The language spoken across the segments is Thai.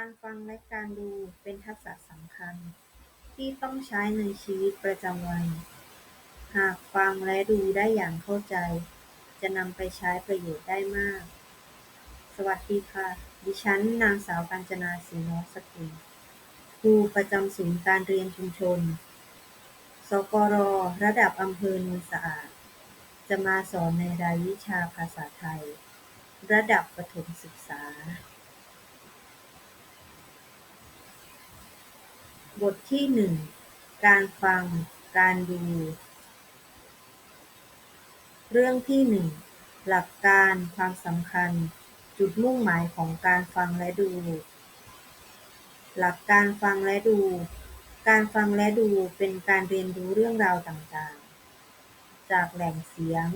การฟังและการดูเป็นทักษะสำคัญ ที่ต้องใช้ในชีวิตประจำวัน หากฟังและดูได้อย่างเข้าใจ จะนำไปใช้ประโยชน์ได้มาก สวัสดีค่ะ ดิฉันนางสาวกาญจนาศรีนสกุลครูประจำศูนย์การเรียนชุมชน สกร ระดับอำเภอโนนสะอาด จะมาสอนในรายวิชาภาษาไทย ระดับประถมศึกษา บทที่หนึ่ง การฟัง การดู เรื่องที่หนึ่ง หลักการ ความสำคัญ จุดมุ่งหมายของการฟังและดู หลักการฟังและดู การฟังและดูเป็นการเรียนรู้เรื่องราวต่างๆ จากแหล่งเสียง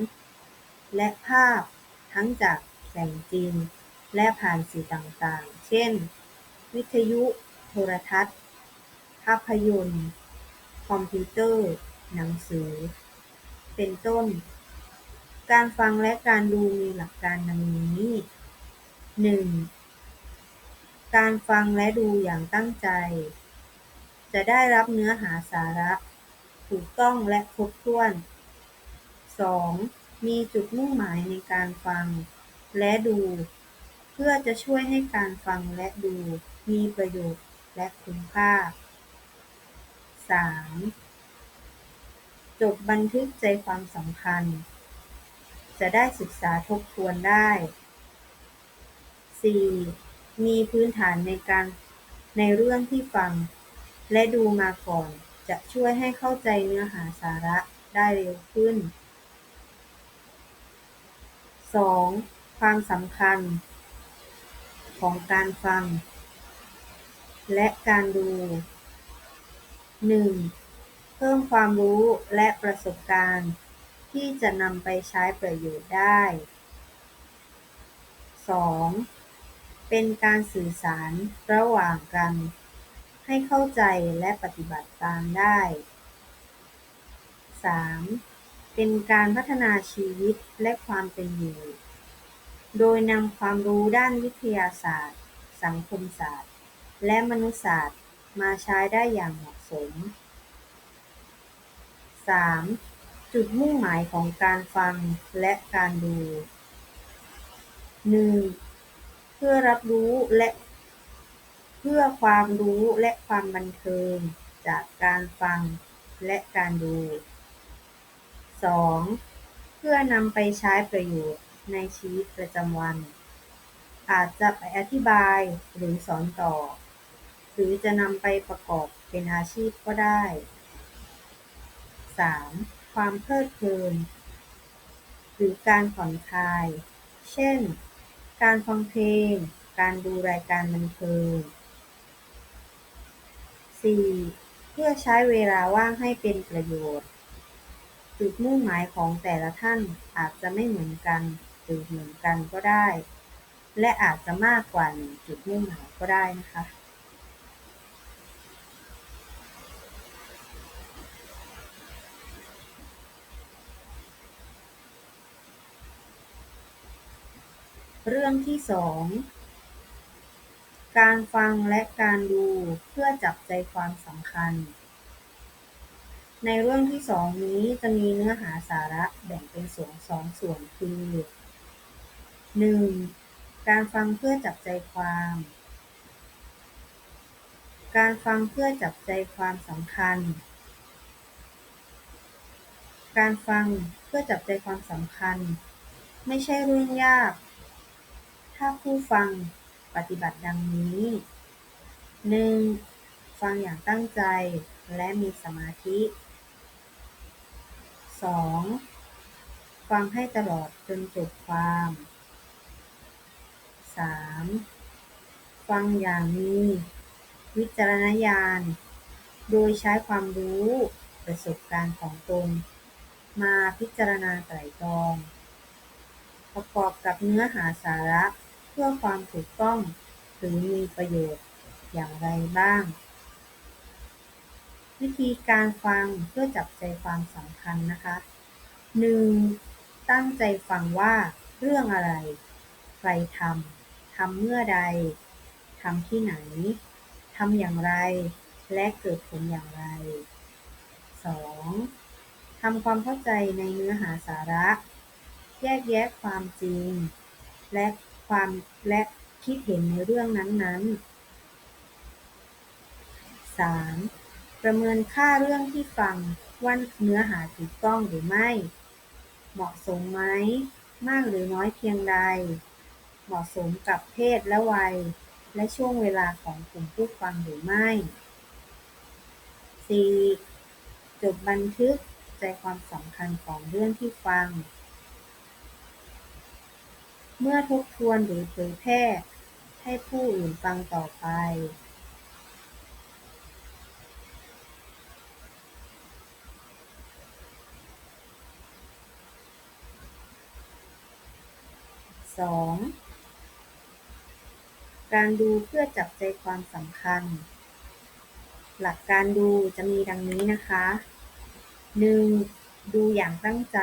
และภาพ ทั้งจากแหล่งจริง และผ่านสื่อต่างๆ เช่น วิทยุ โทรทัศน์ ภาพยนตร์ คอมพิวเตอร์ หนังสือ เป็นต้น การฟังและการดูมีหลักการดังนี้หนึ่งการฟังและดูอย่างตั้งใจ จะได้รับเนื้อหาสาระ ถูกต้องและครบถ้วนสองมีจุดมุ่งหมายในการฟังและดู เพื่อจะช่วยให้การฟังและดูมีประโยชน์และคุ้มค่า สามจดบันทึกใจความสำคัญจะได้ศึกษาทบทวนได้สี่มีพื้นฐานในการในเรื่องที่ฟัง และดูมาก่อนจะช่วยให้เข้าใจเนื้อหาสาระได้เร็วขึ้นสองความสำคัญ ของการฟัง และการดู หนึ่ง เพิ่มความรู้และประสบการณ์ ที่จะนำไปใช้ประโยชน์ได้ สอง เป็นการสื่อสารระหว่างกัน ให้เข้าใจและปฏิบัติตามได้ สามเป็นการพัฒนาชีวิตและความเป็นอยู่ โดยนำความรู้ด้านวิทยาศาสตร์ สังคมศาสตร์ และมนุษยศาสตร์มาใช้ได้อย่างเหมาะ สมสามจุดมุ่งหมายของการฟังและการดูหนึ่งเพื่อรับรู้และ เพื่อความรู้และความบันเทิงจากการฟังและการดูสองเพื่อนำไปใช้ประโยชน์ในชีวิตประจำวัน อาจจะไปอธิบายหรือสอนต่อ หรือจะนำไปประกอบ เป็นอาชีพก็ได้สามความเพลิดเพลิน หรือการผ่อนคลาย เช่น การฟังเพลง การดูรายการบันเทิงสี่เพื่อใช้เวลาว่างให้เป็นประโยชน์ จุดมุ่งหมายของแต่ละท่านอาจจะไม่เหมือนกัน หรือเหมือนกันก็ได้ และอาจจะมากกว่าหนึ่งจุดมุ่งหมายก็ได้นะคะ เรื่องที่สอง การฟังและการดูเพื่อจับใจความสำคัญ ในเรื่องที่สองนี้จะมีเนื้อหาสาระแบ่งเป็นส่วนสองส่วนคือหนึ่งการฟังเพื่อจับใจความ การฟังเพื่อจับใจความสำคัญ การฟังเพื่อจับใจความสำคัญ ไม่ใช่เรื่องยาก ถ้าผู้ฟังปฏิบัติดังนี้ หนึ่ง ฟังอย่างตั้งใจและมีสมาธิ สอง ฟังให้ตลอดจนจบความ สาม ฟังอย่างมีวิจารณญาณ โดยใช้ความรู้ประสบการณ์ของตน มาพิจารณาไตร่ตรอง ประกอบกับเนื้อหาสาระ เพื่อความถูกต้องหรือมีประโยชน์อย่างไรบ้าง วิธีการฟังเพื่อจับใจความสำคัญนะคะ 1. ตั้งใจฟังว่าเรื่องอะไร ใครทำทำเมื่อใดทำที่ไหนทำอย่างไร และเกิดผลอย่างไร 2. ทำความเข้าใจในเนื้อหาสาระ แยกแยะความจริง และ ความและคิดเห็นในเรื่องนั้นๆ 3. ประเมินค่าเรื่องที่ฟังว่าเนื้อหาถูกต้องหรือไม่ เหมาะสมไหม มากหรือน้อยเพียงใด เหมาะสมกับเพศและวัย และช่วงเวลาของกลุ่มผู้ฟังหรือไม่ 4. จดบันทึกใจความสำคัญของเรื่องที่ฟัง เมื่อทบทวนหรือเผยแพร่ให้ผู้อื่นฟังต่อไป 2. การดูเพื่อจับใจความสำคัญ หลักการดูจะมีดังนี้นะคะ 1. ดูอย่างตั้งใจ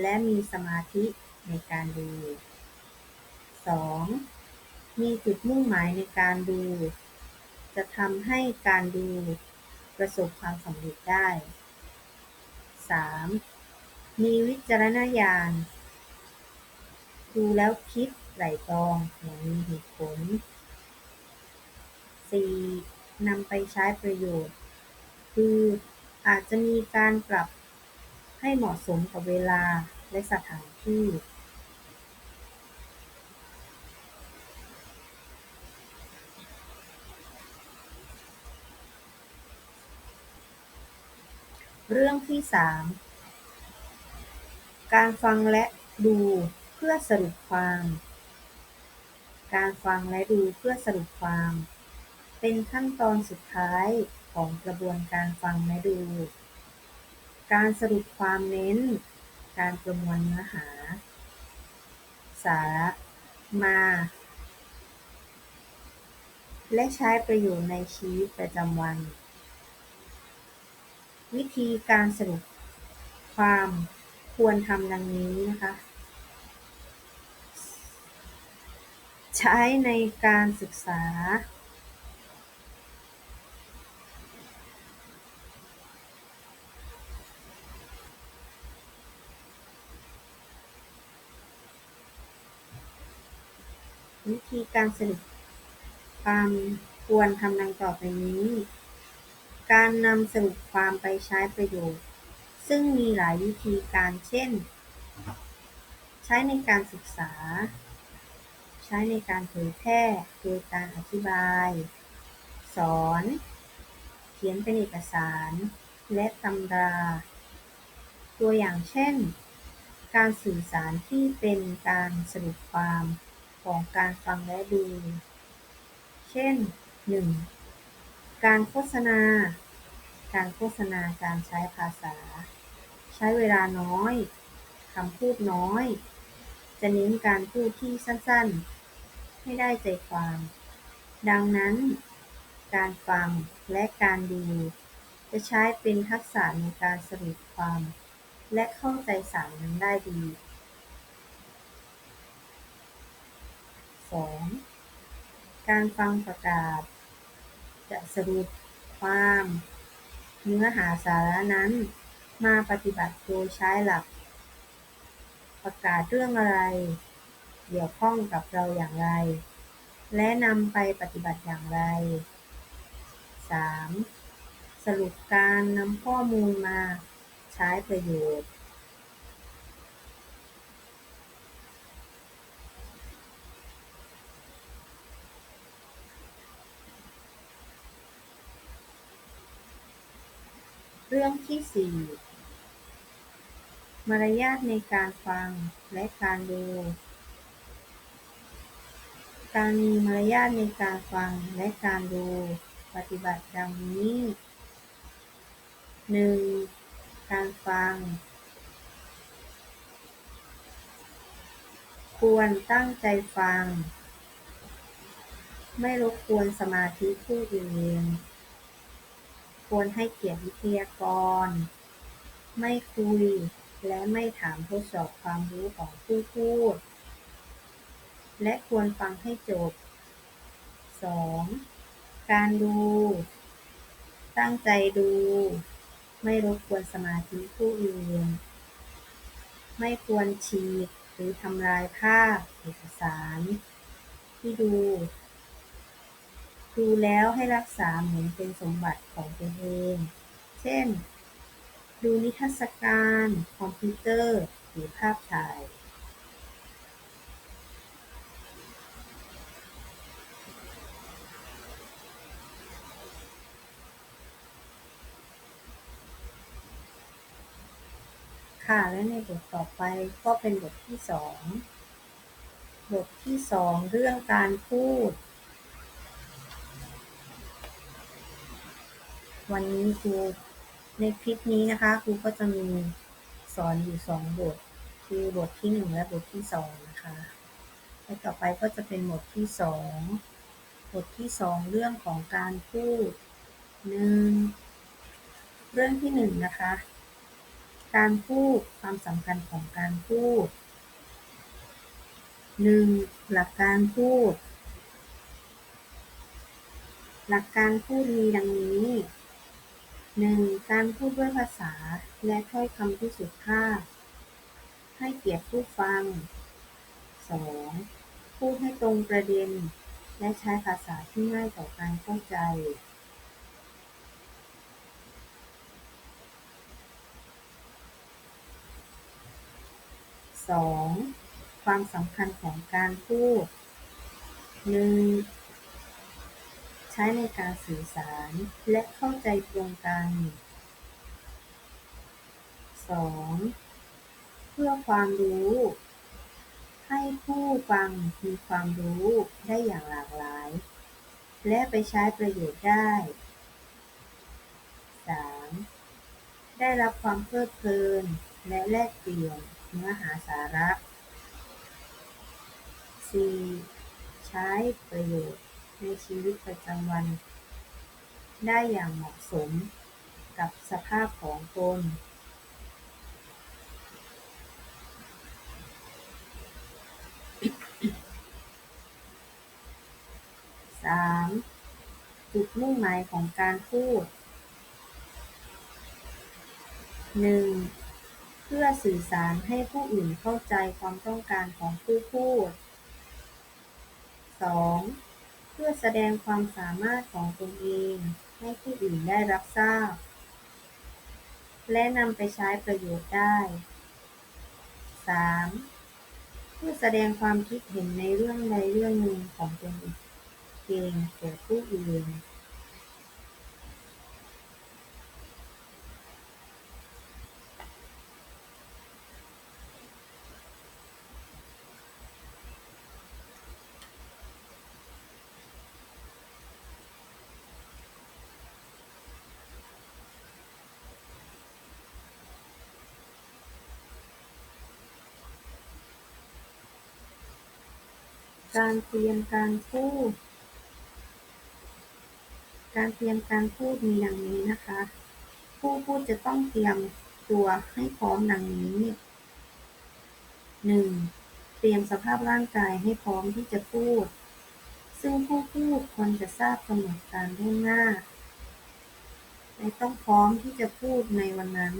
และมีสมาธิในการดู 2. มีจุดมุ่งหมายในการดู จะทำให้การดูประสบความสำเร็จได้ 3. มีวิจารณญาณ ดูแล้วคิดไตร่ตรองอย่างมีเหตุผล 4. นำไปใช้ประโยชน์ คืออาจจะมีการปรับให้เหมาะสมกับเวลาและสถานที่ เรื่องที่3การฟังและดูเพื่อสรุปความ การฟังและดูเพื่อสรุปความ เป็นขั้นตอนสุดท้ายของกระบวนการฟังและดู การสรุปความเน้น การประมวลเนื้อหา สารมา และใช้ประโยชน์ในชีวิตประจำวัน วิธีการสรุปความควรทำดังนี้นะคะ ใช้ในการศึกษา วิธีการสรุปความควรทำดังต่อไปนี้ การนำสรุปความไปใช้ประโยชน์ ซึ่งมีหลายวิธีการ เช่น ใช้ในการศึกษา ใช้ในการเผยแพร่ โดยการอธิบาย สอน เขียนเป็นเอกสาร และตำรา ตัวอย่างเช่น การสื่อสารที่เป็นการสรุปความของการฟังและดู เช่น 1. การโฆษณา การโฆษณาการใช้ภาษา ใช้เวลาน้อย คำพูดน้อย จะเน้นการพูดที่สั้นๆ ให้ได้ใจความ ดังนั้น การฟังและการดู จะใช้เป็นทักษะในการสรุปความ และเข้าใจสารนั้นได้ดี 2. การฟังประกาศ จะสรุปความเนื้อหาสาระนั้น มาปฏิบัติโดยใช้หลัก ประกาศเรื่องอะไร เกี่ยวข้องกับเราอย่างไร และนำไปปฏิบัติอย่างไร 3. สรุปการนำข้อมูลมาใช้ประโยชน์ รื่องที่4มารยาทในการฟังและการดู การมีมารยาทในการฟังและการดู ปฏิบัติดังนี้ 1. การฟัง ควรตั้งใจฟัง ไม่รบกวนสมาธิผู้อื่น ควรให้เกียรติวิทยากร ไม่คุย และไม่ถามทดสอบความรู้ของผู้พูด และควรฟังให้จบ 2. สองการดู ตั้งใจดู ไม่รบกวนสมาธิผู้อื่น ไม่ควรฉีกหรือทำลายภาพเอกสาร ที่ดู ดูแล้วให้รักษาเหมือนเป็นสมบัติของตนเอง เช่น ดูนิทรรศการ คอมพิวเตอร์ หรือภาพถ่ายค่ะและในบทต่อไปก็เป็นบทที่สอง บทที่สองเรื่องการพูด วันนี้ครูในคลิปนี้นะคะครูก็จะมีสอนอยู่สองบท คือบทที่หนึ่งและบทที่สองนะคะและต่อไปก็จะเป็นบทที่สองบทที่สองเรื่องของการพูดหนึ่งเรื่องที่หนึ่งนะคะ การพูดความสำคัญของการพูดหนึ่งหลักการพูด หลักการพูดมีดังนี้ หนึ่ง การพูดด้วยภาษาและถ้อยคำที่สุภาพ ให้เกียรติผู้ฟัง สอง พูดให้ตรงประเด็น และใช้ภาษาที่ง่ายต่อการเข้าใจสองความสำคัญของการพูดหนึ่ง ช้ในการสื่อสารและเข้าใจตรงกัน 2. เพื่อความรู้ ให้ผู้ฟังมีความรู้ได้อย่างหลากหลาย และไปใช้ประโยชน์ได้ 3. ได้รับความเพลิดเพลิน และแลกเปลี่ยนเนื้อหาสาระ 4. ใช้ประโยชน์ ในชีวิตประจำวัน ได้อย่างเหมาะสมกับสภาพของตน 3. จุดมุ่งหมายของการพูด 1. เพื่อสื่อสารให้ผู้อื่นเข้าใจความต้องการของผู้พูด 2. เพื่อแสดงความสามารถของตนเองให้ผู้อื่นได้รับทราบ และนำไปใช้ประโยชน์ได้ 3. เพื่อแสดงความคิดเห็นในเรื่องใดเรื่องหนึ่งของตนเองแก่ผู้อื่น การเตรียมการพูด การเตรียมการพูดมีดังนี้นะคะ ผู้พูดจะต้องเตรียมตัวให้พร้อมดังนี้หนึ่งเตรียมสภาพร่างกายให้พร้อมที่จะพูด ซึ่งผู้พูดควรจะทราบกำหนดการล่วงหน้าและต้องพร้อมที่จะพูดในวันนั้น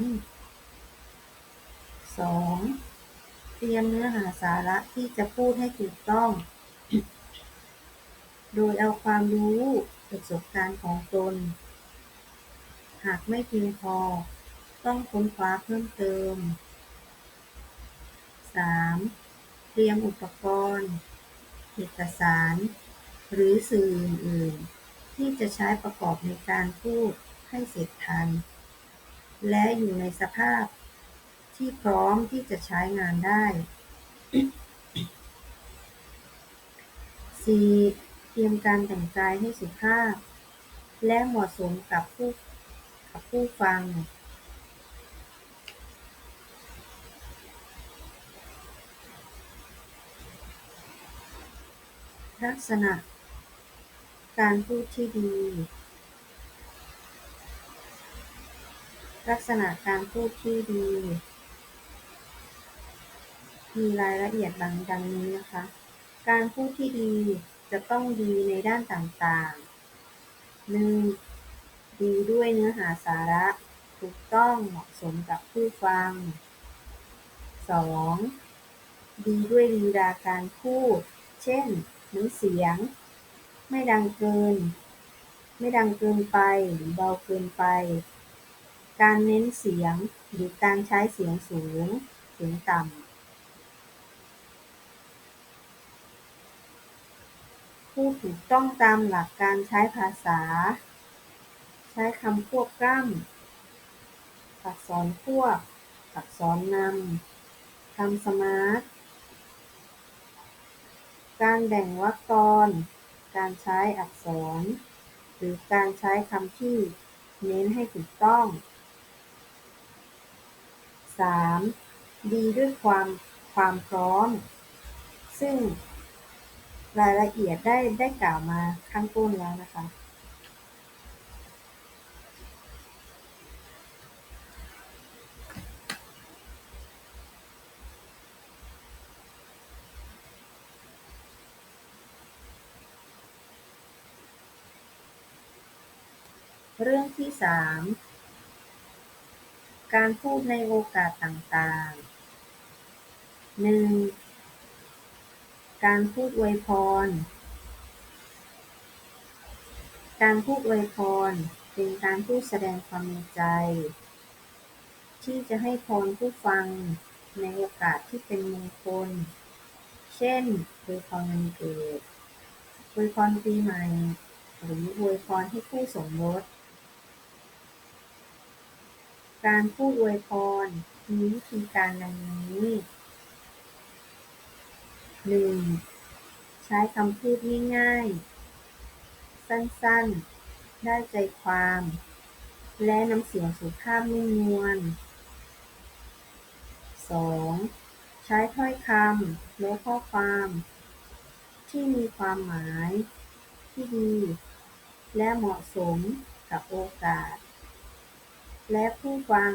2. เตรียมเนื้อหาสาระที่จะพูดให้ถูกต้อง โดยเอาความรู้ประสบการณ์ของตน หากไม่เพียงพอ ต้องค้นคว้าเพิ่มเติม 3. เตรียมอุปกรณ์ เอกสาร หรือสื่ออื่นๆที่จะใช้ประกอบในการพูดให้เสร็จทัน และอยู่ในสภาพที่พร้อมที่จะใช้งานได้ 4. เตรียมการแต่งกายให้สุภาพ และเหมาะสมกับผู้กับผู้ฟัง ลักษณะ การพูดที่ดี ลักษณะการพูดที่ดี มีรายละเอียดดังดังนี้นะคะ การพูดที่ดีจะต้องดีในด้านต่างๆ 1. ดีด้วยเนื้อหาสาระ ถูกต้องเหมาะสมกับผู้ฟัง 2. ดีด้วยลีลาการพูด เช่น น้ำเสียง ไม่ดังเกิน ไม่ดังเกินไปหรือเบาเกินไป การเน้นเสียงหรือการใช้เสียงสูง เสียงต่ำ พูดถูกต้องตามหลักการใช้ภาษา ใช้คำควบกล้ำ อักษรควบ อักษรนำ คำสมาร์ท การแบ่งวรรคตอน การใช้อักษร หรือการใช้คำที่เน้นให้ถูกต้อง 3. ดีด้วยความความพร้อม ซึ่ง รายละเอียดได้ได้กล่าวมาข้างต้นแล้วนะคะเรื่องที่สามการพูดในโอกาสต่างๆ 1. การพูดอวยพร การพูดอวยพร เป็นการพูดแสดงความในใจ ที่จะให้พรผู้ฟังในโอกาสที่เป็นมงคล เช่นอวยพรวันเกิดอวยพรปีใหม่ หรืออวยพรให้คู่สมรส การพูดอวยพรมีวิธีการดังนี้ 1. ใช้คำพูดง่ายๆ สั้นๆ ได้ใจความ และน้ำเสียงสุภาพนุ่มนวล 2. ใช้ถ้อยคำและข้อความ ที่มีความหมาย ที่ดี และเหมาะสมกับโอกาส และผู้ฟัง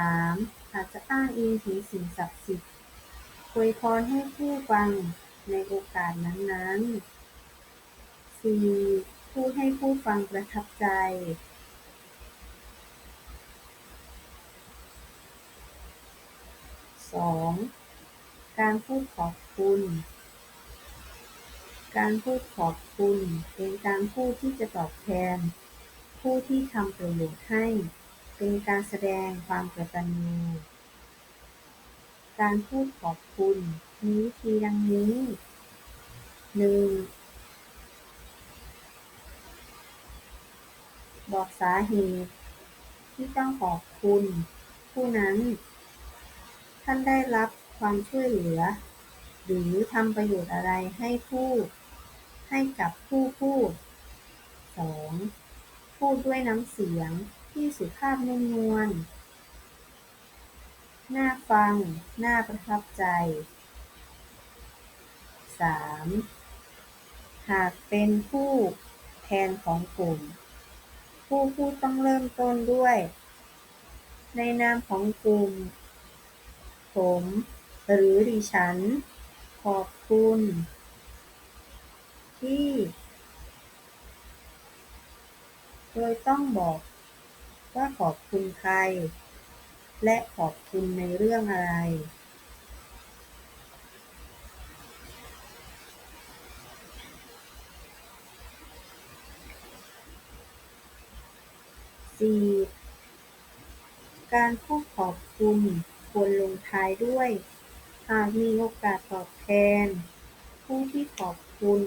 3. อาจจะอ้างอิงถึงสิ่งศักดิ์สิทธิ์ อวยพรให้ผู้ฟังในโอกาสนั้นๆ 4. พูดให้ผู้ฟังประทับใจ 2. การพูดขอบคุณ การพูดขอบคุณเป็นการพูดที่จะตอบแทน ผู้ที่ทำประโยชน์ให้ เป็นการแสดงความกตัญญู การพูดขอบคุณ มีวิธีดังนี้ 1. บอกสาเหตุ ที่ต้องขอบคุณ ผู้นั้น ท่านได้รับความช่วยเหลือ หรือทำประโยชน์อะไรให้ผู้ ให้กับผู้พูด 2. พูดด้วยน้ำเสียงที่สุภาพนุ่มนวล น่าฟัง น่าประทับใจ 3. หากเป็นผู้แทนของกลุ่ม ผู้พูดต้องเริ่มต้นด้วย ในนามของกลุ่ม ผม หรือดิฉัน ขอบคุณ ที่ โดยต้องบอกว่าขอบคุณใคร และขอบคุณในเรื่องอะไร 4. การพูดขอบคุณควรลงท้ายด้วย หากมีโอกาสตอบแทน ผู้ที่ขอบคุณ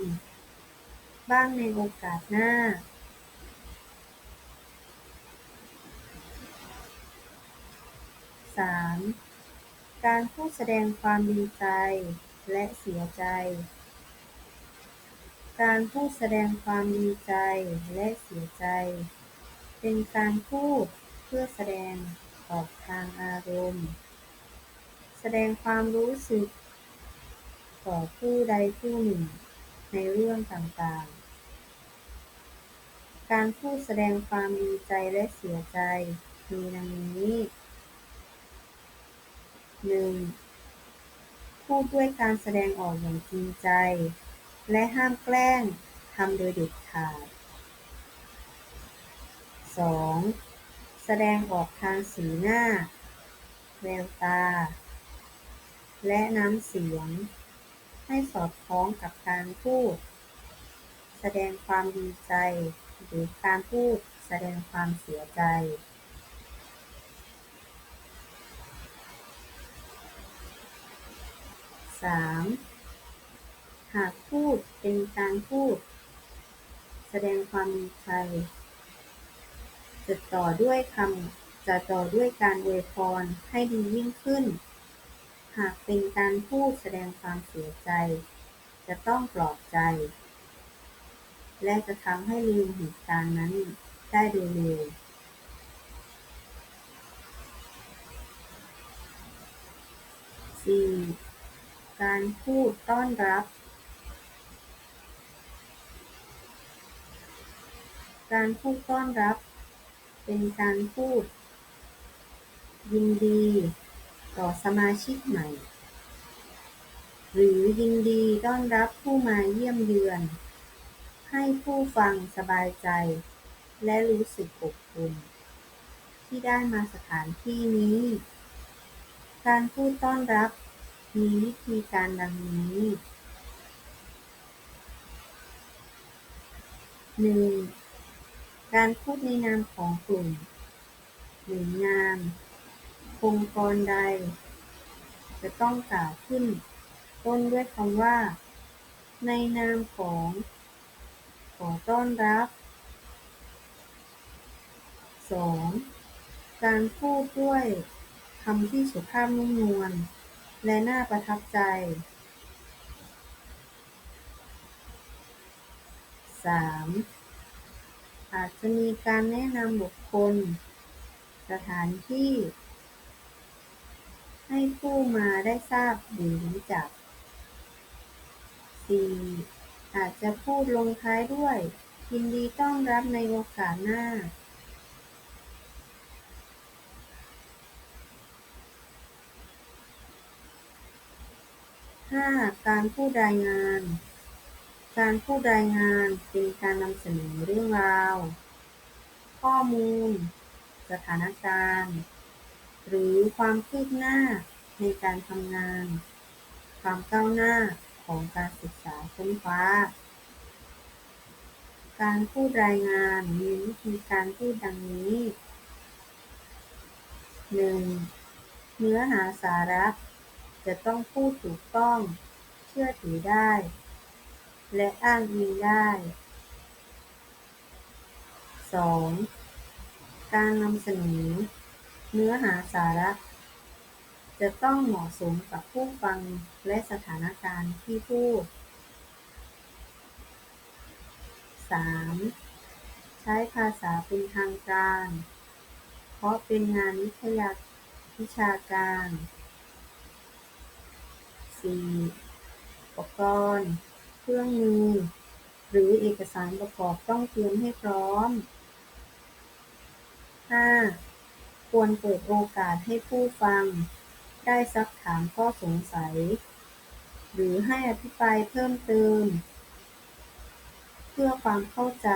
บ้างในโอกาสหน้า 3. การพูดแสดงความดีใจและเสียใจ การพูดแสดงความดีใจและเสียใจ เป็นการพูดเพื่อแสดงออกทางอารมณ์ แสดงความรู้สึก ต่อผู้ใดผู้หนึ่ง ในเรื่องต่างๆ การพูดแสดงความดีใจและเสียใจมีดังนี้ 1. พูดด้วยการแสดงออกอย่างจริงใจ และห้ามแกล้งทำโดยเด็ดขาด 2. แสดงออกทางสีหน้า แววตา และน้ำเสียง ให้สอดคล้องกับการพูด แสดงความดีใจ หรือการพูดแสดงความเสียใจ 3. หากพูดเป็นการพูด แสดงความดีใจจะต่อด้วยคำจะต่อด้วยการอวยพรให้ดียิ่งขึ้น หากเป็นการพูดแสดงความเสียใจ จะต้องปลอบใจ และจะทำให้ลืมเหตุการณ์นั้นได้โดยเร็ว 4. การพูดต้อนรับ การพูดต้อนรับ เป็นการพูด ยินดี ต่อสมาชิกใหม่ หรือยินดีต้อนรับผู้มาเยี่ยมเยือน ให้ผู้ฟังสบายใจ และรู้สึกอบอุ่นที่ได้มาสถานที่นี้ การพูดต้อนรับ มีวิธีการดังนี้ 1. การพูดในนามของกลุ่มหน่วยงานองค์กรใด จะต้องกล่าวขึ้น ต้นด้วยคำว่า ในนามของ ขอต้อนรับ 2. การพูดด้วยคำที่สุภาพนุ่มนวล และน่าประทับใจ 3. อาจจะมีการแนะนำบุคคล สถานที่ ให้ผู้มาได้ทราบหรือรู้จัก 4. อาจจะพูดลงท้ายด้วย ยินดีต้อนรับในโอกาสหน้า 5. การพูดรายงาน การพูดรายงานเป็นการนำเสนอเรื่องราว ข้อมูล สถานการณ์ หรือความคืบหน้าในการทำงาน ความก้าวหน้าของการศึกษาค้นคว้า การพูดรายงานมีวิธีการพูดดังนี้ 1. เนื้อหาสาระ จะต้องพูดถูกต้อง เชื่อถือได้ และอ้างอิงได้ 2. การนำเสนอเนื้อหาสาระ จะต้องเหมาะสมกับผู้ฟังและสถานการณ์ที่พูด 3. ใช้ภาษาเป็นทางการ เพราะเป็นงานวิทยาวิชาการ 4. อุปกรณ์ เครื่องมือ หรือเอกสารประกอบต้องเตรียมให้พร้อม 5. ควรเปิดโอกาสให้ผู้ฟัง ได้ซักถามข้อสงสัย หรือให้อธิบายเพิ่มเติม เพื่อความเข้าใจ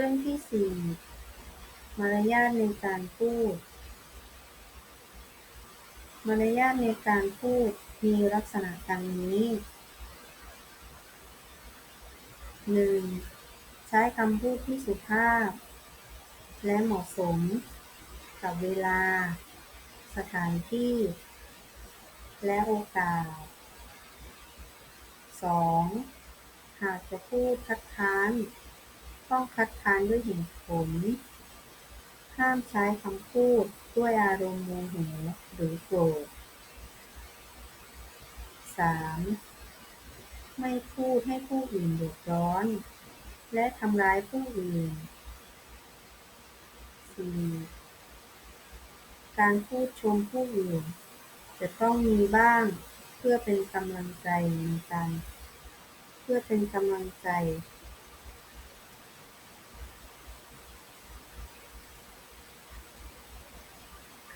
รื่องที่สี่มารยาทในการพูด มารยาทในการพูดมีลักษณะดังนี้หนึ่งใช้คำพูดที่สุภาพ และเหมาะสม กับเวลา สถานที่ และโอกาสสองหากจะพูดคัดค้าน ต้องคัดค้านด้วยเหตุผล ห้ามใช้คำพูดด้วยอารมณ์โมโหหรือโกรธสามไม่พูดให้ผู้อื่นเดือดร้อน และทำร้ายผู้อื่นสี่การพูดชมผู้อื่น จะต้องมีบ้างเพื่อเป็นกำลังใจในการ เพื่อเป็นกำลังใจ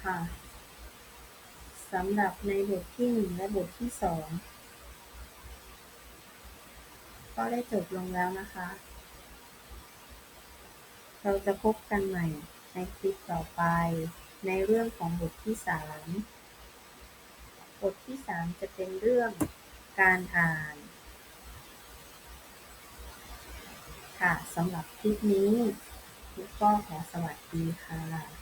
ค่ะสำหรับในบทที่หนึ่งและบทที่สองก็ได้จบลงแล้วนะคะ เราจะพบกันใหม่ในคลิปต่อไปในเรื่องของบทที่สามบทที่สามจะเป็นเรื่องการอ่าน ค่ะสำหรับคลิปนี้ลูกก็ขอสวัสดีค่ะ